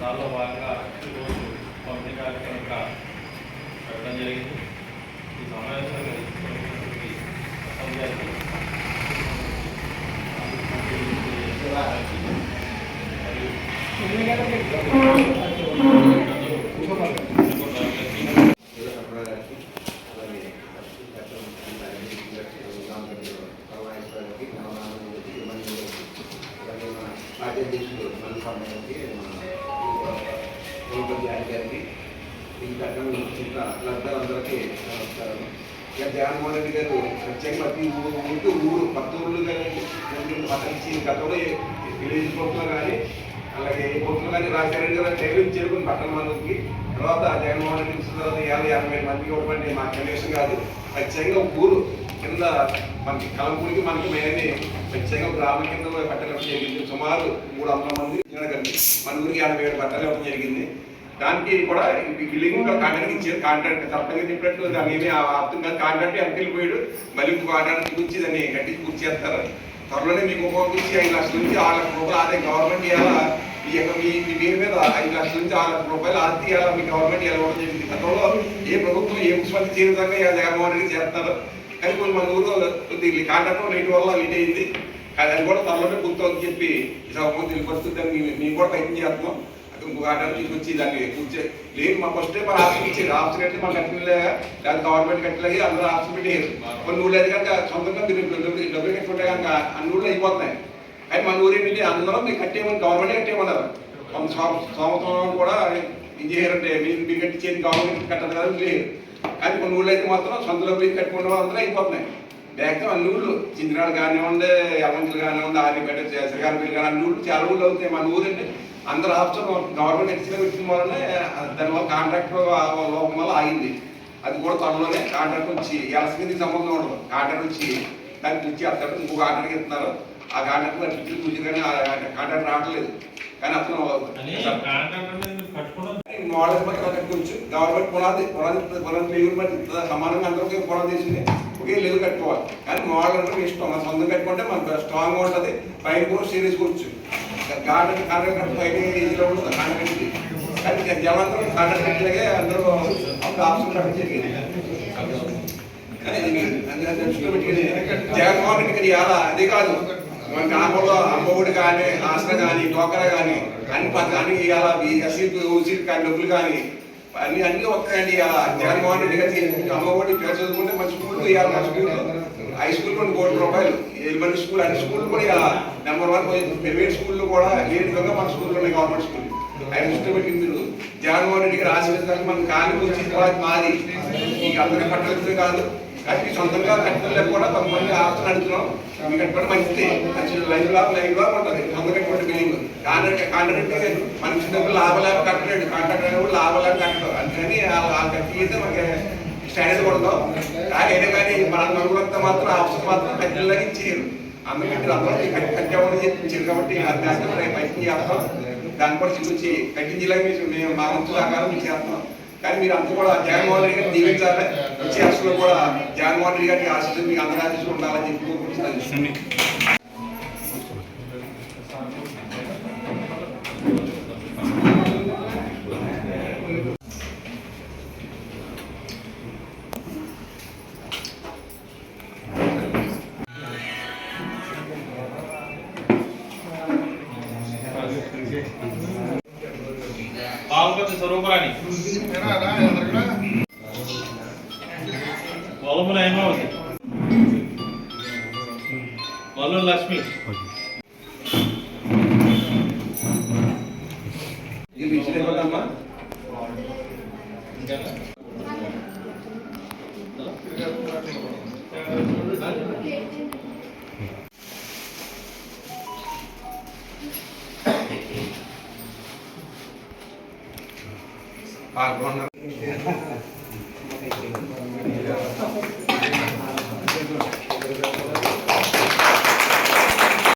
దానిలో భాగంగా ఈరోజు పంపిణీ కార్యక్రమం పెట్టడం జరిగింది. ఈ సమావేశంలో తీసుకున్నటువంటి అసెంబ్లీ గారికి మరియు గారికి అలాగే రాజ్యాధ్యక్షుడు గారికి ఇంకా ఇంకా లబ్ధాలందరికీ నమస్కారం. ఇక జగన్మోహన్ రెడ్డి గారు ప్రత్యేకంగా ప్రతి ఊరు ఊరికి ఊరు కొత్త ఊళ్ళు కానీ పక్కన గతంలో విలేజ్ కోర్టులో కానీ అలాగే ఏ కోర్టులో కానీ రాజశేఖర గారు జైలు చేరుకుని పట్టణ మందికి తర్వాత జగన్మోహన్ రెడ్డి వచ్చిన తర్వాత యాభై అరవై మందికి ఇవ్వడం మా కనీసం కాదు. ప్రత్యేకంగా ఊరు కింద మనకి కలంపూడికి మనకి మేమే ప్రత్యేకంగా గ్రామం కింద పట్టడం జరిగింది సుమారు మూడు వందల మంది కలిపి మన ఊరికి యాభై ఏడు పట్టాలు ఇవ్వడం జరిగింది. దానికి కూడా బిల్డింగ్ కూడా కాంట్రాక్ట్ ఇచ్చారు. కాంట్రాక్ట్ తప్పగా చెప్పినట్టు దాన్ని ఏమీ ఆప్తం కాదు. కాంట్రాక్ట్ వెనక్కి పోయాడు మళ్ళీ ఇంకో కాంట్రాక్ట్ గురించి దాన్ని కట్టించి పూర్తి చేస్తారు. త్వరలోనే మీకు ఒక నుంచి ఐదు లక్షల నుంచి ఆరు లక్షల రూపాయలు అదే గవర్నమెంట్ ఇవ్వాలా? ఈ యొక్క మీ మీ పేరు మీద ఐదు లక్షల నుంచి ఆరు లక్షల రూపాయలు ఆస్తి ఇవ్వాలా? మీ గవర్నమెంట్ ఇవ్వడం జరిగింది. గతంలో ఏ ప్రభుత్వం ఏ ముఖ్యమంత్రి చేయని విధంగా జగన్మోహన్ రెడ్డి చేస్తారు. కానీ కొన్ని మన ఊరిలో కొద్ది కాంట్రాక్ట్ రేటు వల్ల లేట్ అయింది. కానీ అది కూడా త్వరలోనే పూర్తవుతుందని చెప్పి ఈ సభకు తెలియపరుస్తుంది మేము కూడా ప్రయత్నం చేస్తున్నాం. ఇంకొక ఆర్డర్ తీసుకొచ్చి దాన్ని కూర్చో లేదు మా ఫస్ట్ మన ఆప్షన్ ఇచ్చారు ఆప్షన్ కట్టి మాకు కట్టలే లేదా గవర్నమెంట్ కట్టలేదు? అందరూ ఆప్షన్ పెట్టారు కొన్ని ఊళ్ళు అయితే కనుక సొంతంగా మీరు డబ్బులు డబ్బులు కట్టుకుంటే కనుక అన్ని ఊళ్ళో అయిపోతున్నాయి. అయితే మన ఊరు ఏంటంటే అందరం మీరు కట్టేయమని గవర్నమెంట్ కట్టేయమన్నారు. కొంత సంవత్సరం కూడా ఇది చేయాలంటే మీరు మీరు కట్టించేది గవర్నమెంట్ కట్టదు కదా లేదు. కానీ కొన్ని ఊళ్ళో అయితే మాత్రం సొంత డబ్బులు కట్టుకున్న అందరూ అయిపోతున్నాయి. మ్యాక్సిమం అన్ని ఊళ్ళు చింతనాడు కానివ్వండి యమంతులు కానివ్వండి ఆరిపేట శ్రీకాకుళం కానీ అన్ని ఊళ్ళు చాలా ఊళ్ళు అవుతాయి మన ఊరండి అందరు ఆప్షన్ గవర్నమెంట్ ఎక్స్ట్రా పెట్టిన వల్లనే దానివల్ల కాంట్రాక్ట్ లోపం వల్ల ఆగింది. అది కూడా త్వరలోనే కాంట్రాక్ట్ వచ్చి ఎలసకి సంబంధం ఉండదు. కాంట్రాక్ట్ వచ్చి దానికి పిచ్చి అతను ఇంకో కాంట్రాక్ట్ ఇస్తున్నారు. ఆ కాంట్రాక్ట్ పిచ్చి చూసి కానీ కాంట్రాక్ట్ రావట్లేదు. కానీ అని అతను కాంట్రాక్ట్ అనేది కట్టుకోవడం మోడల్ కట్టుకోవచ్చు గవర్నమెంట్ పునాది పునాది పునాది లెవెల్ బట్టి సమానంగా అందరికీ పునాది వేసింది. ఒకే లెవెల్ కట్టుకోవాలి. కానీ మోడల్ అంటే మీ ఇష్టం. మన సొంతం కట్టుకుంటే మనకు స్ట్రాంగ్ ఉంటుంది. పైన కూడా సీరియస్ కూర్చు. గార్డెన్ కాంట్రాక్ట్ కట్టి పైన ఏజ్లో ఉంటుంది కాంట్రాక్ట్ కట్టి. కానీ ఇక జనాలందరూ కాంట్రాక్ట్ కట్టలేగే అందరూ ఒక ఆప్షన్ కట్టడం జరిగింది. కానీ జగన్మోహన్ రెడ్డి గారు ఇవాళ అదే కాదు. గ్రామంలో అమ్మఒడి కానీ ఆసన కానీ టోకర కానీ అన్ని పథకాన్ని ఇవాళ ఎస్సీ ఓసీ కానీ డబ్బులు కానీ అన్ని అన్ని వస్తాయండి ఇవాళ. జగన్మోహన్ రెడ్డి గారి అమ్మఒడి పేరు చదువుకుంటే మన స్కూల్ ఇవాళ మన స్కూల్. హై స్కూల్ కొన్ని కోటి రూపాయలు. ఎలిమెంటరీ స్కూల్ అన్ని స్కూల్ కూడా ఇవాళ నెంబర్ వన్ ప్రైవేట్ స్కూల్లో కూడా లేని విధంగా మన స్కూల్లో ఉన్నాయి గవర్నమెంట్ స్కూల్ ఆయన దృష్టిలో పెట్టి మీరు. జగన్మోహన్ రెడ్డి గారు ఆశీర్వదించాలి మన కాలి వచ్చి తర్వాత మాది. మీకు అందరికీ పట్టలేదు కాదు. కానీ సొంతంగా కట్టుకోలేక కూడా కొంతమంది ఆస్తులు అడుగుతున్నాం. మీకు కట్టుకోవడం మంచిది. మంచి లైవ్ లాభం లైవ్ లాభం ఉంటుంది. సొంత కట్టుకోండి బిల్డింగ్ కాంట్రాక్ట్ కాంట్రాక్ట్ మనకి డబ్బులు లాభలాభ కట్టలేడు. కాంట్రాక్ట్ అనేవాడు లాభలాభ కట్టడం. అందుకని ఆ కట్టి అయితే మనకి స్టాండర్డ్ కొడతాం. కానీ కానీ మన నలుగురంతా మాత్రం ఆప్షన్ మాత్రం కట్టేలాగా ఇచ్చేయరు. అందుకంటే అందరూ కట్టి కట్టామని చెప్పి కాబట్టి అది దాంట్లో ప్రయత్నం చేస్తాం. దాన్ని కూడా చూసి కట్టించేలాగా మేము మా వంతు ఆకారం చేస్తాం. కానీ మీరు అంతా కూడా జగన్మోహన్ రెడ్డి గారిని దీవించాలి. వచ్చే అసలు కూడా జగన్మోహన్ రెడ్డి గారికి ఆశిస్తుంది మీకు అందరూ ఆశిస్తూ ఉండాలని చెప్పి కోరుకుంటున్నాను. బాగుపతి స్వరూపరాణి వలముల హేమావతి. వల్లు లక్ష్మి. ભાગ